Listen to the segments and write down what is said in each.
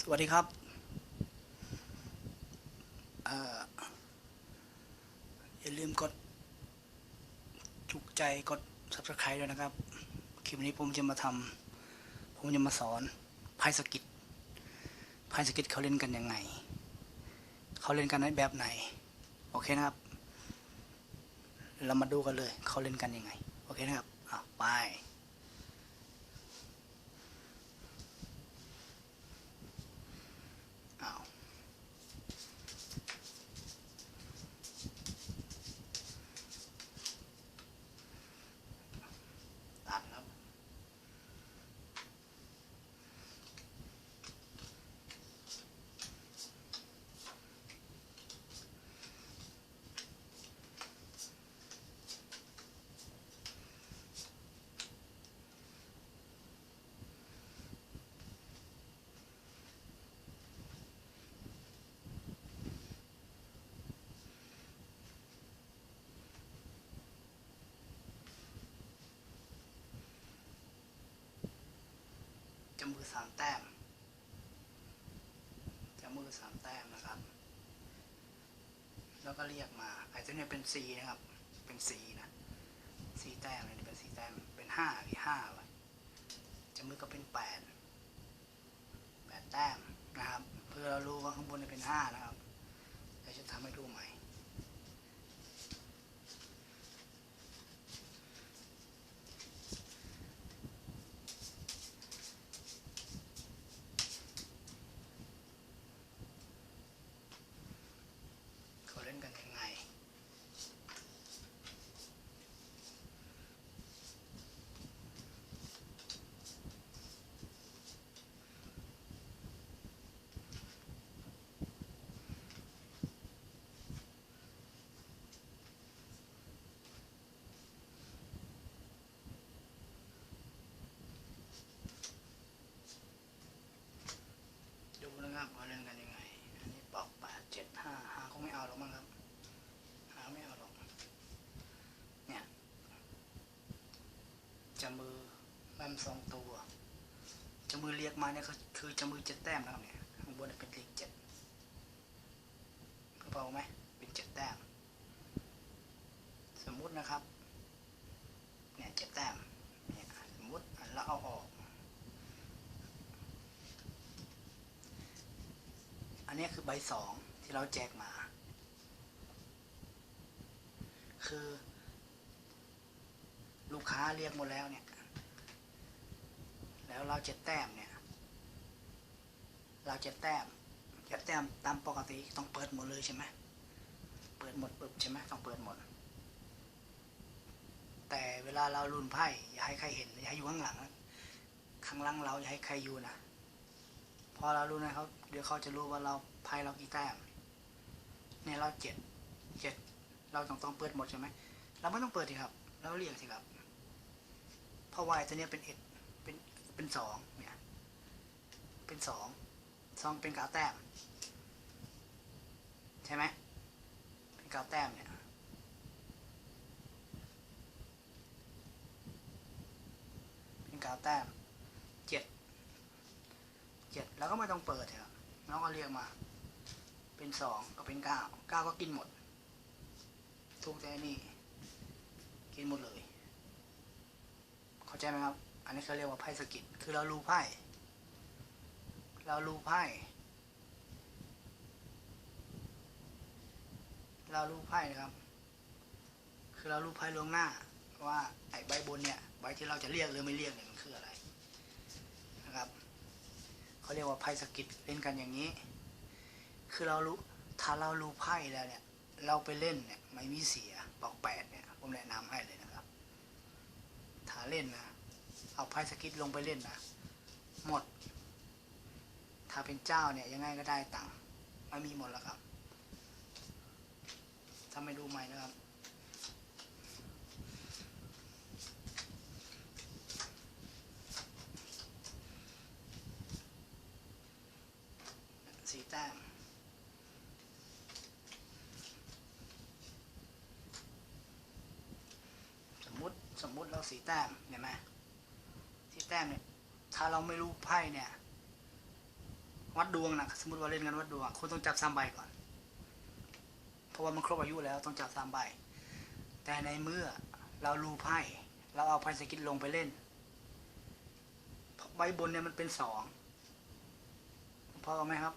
สวัสดีครับเอ่ออย่าลืมกดถูกใจกด subscribe ด้วยนะครับ คลิปนี้ผมจะมาทำผมจะมาสอนไพ่สกิทไพ่สกิทเขาเล่นกันยังไง เขาเล่นกันในแบบไหน โอเคนะครับ เรามาดูกันเลย เขาเล่นกันยังไง โอเคนะครับอะไป จมือสามแต้ม จะมือสามแต้มนะครับ แล้วก็เรียกมาไอ้ตัวนี้เป็นสีนะครับ เป็นสีนะสีแต้มเลยเป็นสีแต้ม เป็นห้าหรือห้าไว้จมือก็เป็นแปดแปดแต้มนะครับ เพื่อเรารู้ว่าข้างบนเนี่เป็นห้านะครับเดี๋ยวจะทำให้ดูใหม่ เขาเล่นกันยังไง ดูนะครับว่าเล่นกันยังไง อันนี้บอกแปดเจ็ดห้าห้าคงไม่เอาหรอกมั้งครับ หาไม่เอาหรอก เนี่ยจะมือ แมมสองตัวจมือเรียกมาเนี่ยคือจมือเจ็ดแต้มนะครับเนี่ยข้างบนเป็นเลขเจ็ดกระเป๋าไหมเป็นเจ็ดแต้ม สมมุตินะครับเนี่ยเจ็ดแต้มเนี่ยสมมุติแล้วเอาออก อันนี้คือใบสองที่เราแจกมา คือลูกค้าเรียกหมดแล้วเนี่ย แล้วเราเจ็ดแต้มเนี่ย เราเจ็ดแต้มเจ็ดแต้มตามปกติต้องเปิดหมดเลยใช่ไหมเปิดหมดปุ๊บใช่ไหมต้องเปิดหมด แต่เวลาเราลุนไพ่อย่าให้ใครเห็นอย่าให้อยู่ข้างหลังข้างหลังเราอย่าให้ใครอยู่นะพอเรารู้นะเขาเดี๋ยวเขาจะรู้ว่าเราไพ่เรากี่แต้มเนี่ยเราเจ็ดเจ็ดเราต้องต้องเปิดหมดใช่ไหมเราไม่ต้องเปิดสิครับเราเรียกสิครับเพราะว่าตัวเนี้ยเป็นเอ็ด เป็นสองเนี่ย เป็นสองสองเป็นเก้าแต้ม ใช่ไหมเป็นเก้าแต้มเนี่ย เป็นเก้าแต้มเจ็ดเจ็ดแล้วก็ไม่ต้องเปิดครับน้องก็เรียกมา เป็นสองก็เป็นเก้าเก้าก็กินหมด ทุกแต่นี่ กินหมดเลย เข้าใจไหมครับ อันนี้เขาเรียกว่าไพ่สกิดคือเรารู้ไพ่ เรารู้ไพ่ เรารู้ไพ่นะครับ คือเรารู้ไพ่ล่วงหน้า ว่าไอ้ใบบนเนี่ยใบที่เราจะเรียกหรือไม่เรียกเนี่ยมันคืออะไรนะครับเขาเรียกว่าไพ่สกิดเล่นกันอย่างนี้ คือเรารู้ถ้าเรารู้ไพ่แล้วเนี่ย เราไปเล่นเนี่ยไม่มีเสียบอกแปดเนี่ยผมแนะนำให้เลยนะครับถ้าเล่นนะ เอาไพ่สกิดลงไปเล่นนะหมด ถ้าเป็นเจ้าเนี่ยยังไงก็ได้ตังค์ไม่มีหมดแล้วครับถ้าไม่ดูใหม่นะครับสีแต้มสมมติสมมติเราสีแต้มเห็นไหม ต้มเนี่ยถ้าเราไม่รู้ไพ่เนี่ย วัดดวงนะสมมติว่าเล่นกันวัดดวงคุณต้องจับสามใบก่อน เพราะว่ามันครบอายุแล้วต้องจับสามใบ แต่ในเมื่อเรารูไพ่เราเอาไพ่สกิทลงไปเล่นใบบนเนี่ยมันเป็นสองพอไหมครับ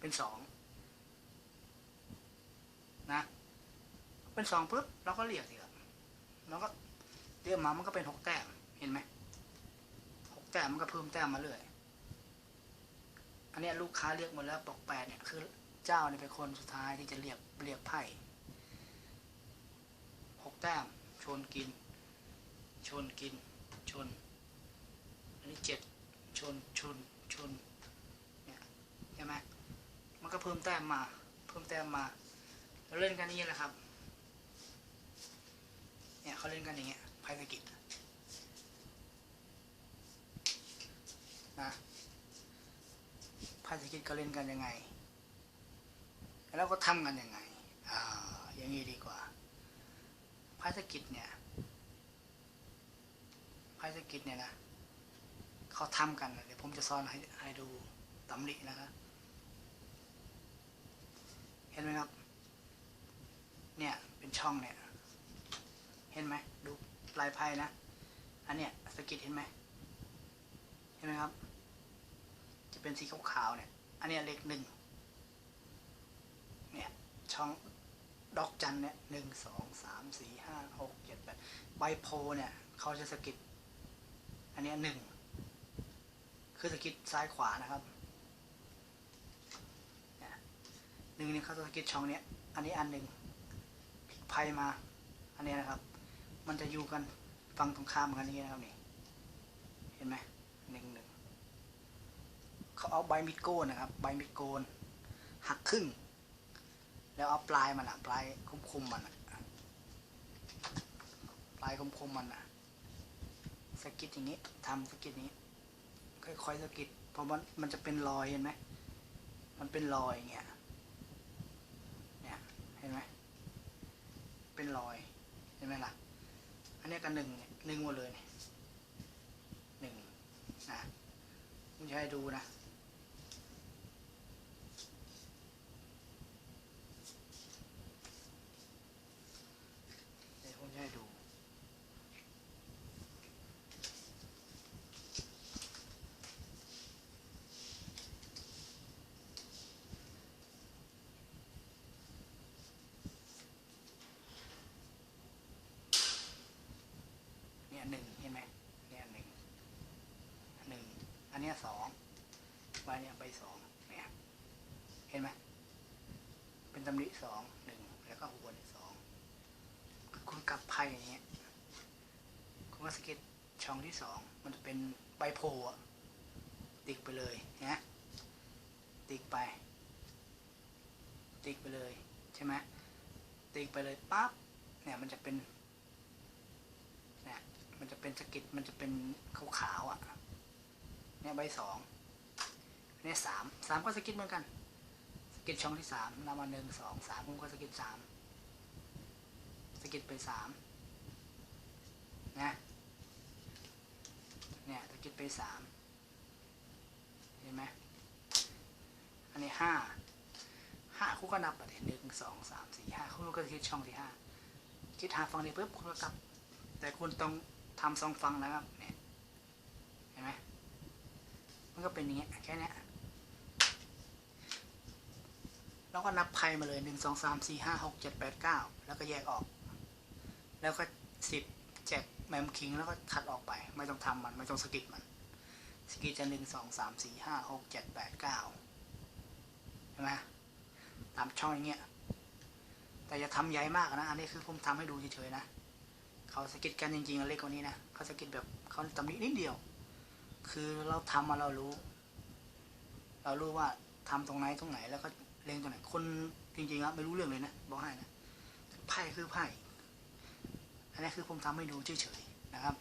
เป็นสองนะ เป็นสองปุ๊บเราก็เรียกสิครับเราก็เรียกมามันก็เป็นหกแต้มเห็นไหม แต้มมันก็เพิ่มแต้มมาเรื่อย อันนี้ลูกค้าเรียกหมดแล้วบอกแปดเนี่ยคือเจ้าเนี่ยเป็นคนสุดท้ายที่จะเรียกเรียกไพ่หกแต้ม ชนกิน ชนกิน ชน อันนี้เจ็ดชนชนชนเนี่ยใช่ไหมมันก็เพิ่มแต้มมา เพิ่มแต้มมาแล้วเล่นกันนี้แหละครับ เนี่ยเขาเล่นกันอย่างเงี้ยไพ่สกิจนะ ไพ่สกิจก็เล่นกันยังไง แล้วก็ทำกันยังไงอ่าอย่างนี้ดีกว่าไพ่สกิจเนี่ยไพ่สกิจเนี่ยนะเขาทำกันเดี๋ยวผมจะสอนให้ให้ดูตำหนินะครับเห็นไหมครับ เนี่ยเป็นช่องเนี่ย เห็นไหมดูปลายไพ่นะ อันเนี้ยสกิดเห็นไหมเห็นไหมครับ เป็นสีขาวๆเนี่ย อันนี้เลขหนึ่งเนี่ยช่องดอกจันเนี่ยหนึ่งสองสามสี่ห้าหกเจ็ดแปดใบโพเนี่ยเขาจะสะกิดอันนี้หนึ่งคือสะกิดซ้ายขวานะครับเนี่ยหนึ่งนี่เขาจะสะกิดช่องเนี้ย อันนี้อันหนึ่งพลิกไพ่มา อันนี้นะครับ มันจะอยู่กันฝั่งตรงข้ามกันนี้นะครับนี่ เห็นไหมหนึ่งหนึ่ง เขาเอาใบมิดโกนนะครับ ใบมิดโกน หักครึ่ง แล้วเอาปลายมันอะปลายคมๆมันอะปลายคมๆมันอะสกิดอย่างนี้ทำสกิดนี้ ค่อยๆสกิดเพราะมันมันจะเป็นรอยเห็นไหมมันเป็นรอยอย่างเงี้ยเนี่ยเห็นไหมเป็นรอยเห็นไหมล่ะอันนี้ก็หนึ่งหนึ่งหมดเลยเนี่ยหนึ่งนะผมจะให้ดูนะ เดี๋ยวผมจะให้ดู เนี่ยหนึ่งเห็นไหมเนี่ยหนึ่งหนึ่งอันเนี้ยสองใบเนี่ยใบสองเนี่ยเห็นไหมเป็นตำหนิสองหนึ่งแล้วก็หัวเนี่ยสองคุณกลับไพ่อย่างเงี้ยคุณก็สเก็ตช่องที่สองมันจะเป็นใบโพธิ์อะติ๊กไปเลยนะติ๊กไป ติ๊กไปเลยใช่ไหมติ๊กไปเลยปั๊บเนี่ยมันจะเป็น มันจะเป็นสะกิดมันจะเป็นขาวๆอะ เนี่ยใบสองเนี่ยสามสามก็สะกิดเหมือนกันสะกิดช่องที่สามนำมาหนึ่งสองสามผมก็สะกิดสามสะกิดไปสามนะเนี่ยสะกิดไปสามเห็นไหมอันนี้ห้าห้าคู่ก็นับไปหนึ่งสองสามสี่ห้าคู่ก็สะกิดช่องที่ห้าคิดหาฟังนี้ปุ๊บคุณก็กลับ แต่คุณต้อง ทำสองฟังนะครับเนี่ยเห็นไหมมันก็เป็นอย่างเงี้ยแค่นี้แล้วก็นับไพ่มาเลยหนึ่งสองสามสี่ห้าหกเจ็ดแปดเก้าแล้วก็แยกออก แล้วก็สิบแจกแมมคิงแล้วก็ถัดออกไป ไม่ต้องทำมัน ไม่ต้องสกิดมัน สกิดจะหนึ่งสองสามสี่ห้าหกเจ็ดแปดเก้าเห็นไหมตามช่องอย่างเงี้ยแต่อย่าทำใหญ่มากนะ อันนี้คือผมทำให้ดูเฉยๆนะ เขาสะกิดกันจริงๆอะเล็กกว่านี้นะเขาสะกิดแบบเขาตำหนินิดเดียว คือเราทำมาเรารู้ เรารู้ว่าทำตรงไหนตรงไหน แล้วก็เล็งตรงไหนคนจริงๆอะไม่รู้เรื่องเลยนะบอกให้นะไพ่คือไพ่อันนี้คือผมทำให้ดูเฉยๆนะครับ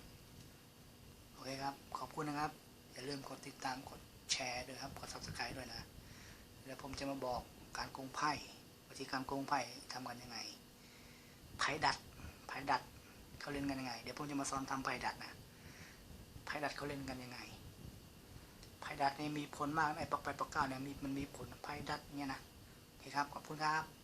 โอเคครับขอบคุณนะครับอย่าลืมกดติดตามกดแชร์ด้วยครับกด subscribe ด้วยนะแล้วผมจะมาบอกการโกงไพ่วิธีการโกงไพ่ทำกันยังไงไพ่ดัดไพ่ดัด เขาเล่นกันยังไง เดี๋ยวผมจะมาสอนทำไพ่ดัดนะไพ่ดัดเขาเล่นกันยังไงไพ่ดัดนี่มีผลมากไอ้ปอกไปปอกเก้าเนี่ยมีมันมีผลไพ่ดัดเนี่ยนะโอเคครับขอบคุณครับ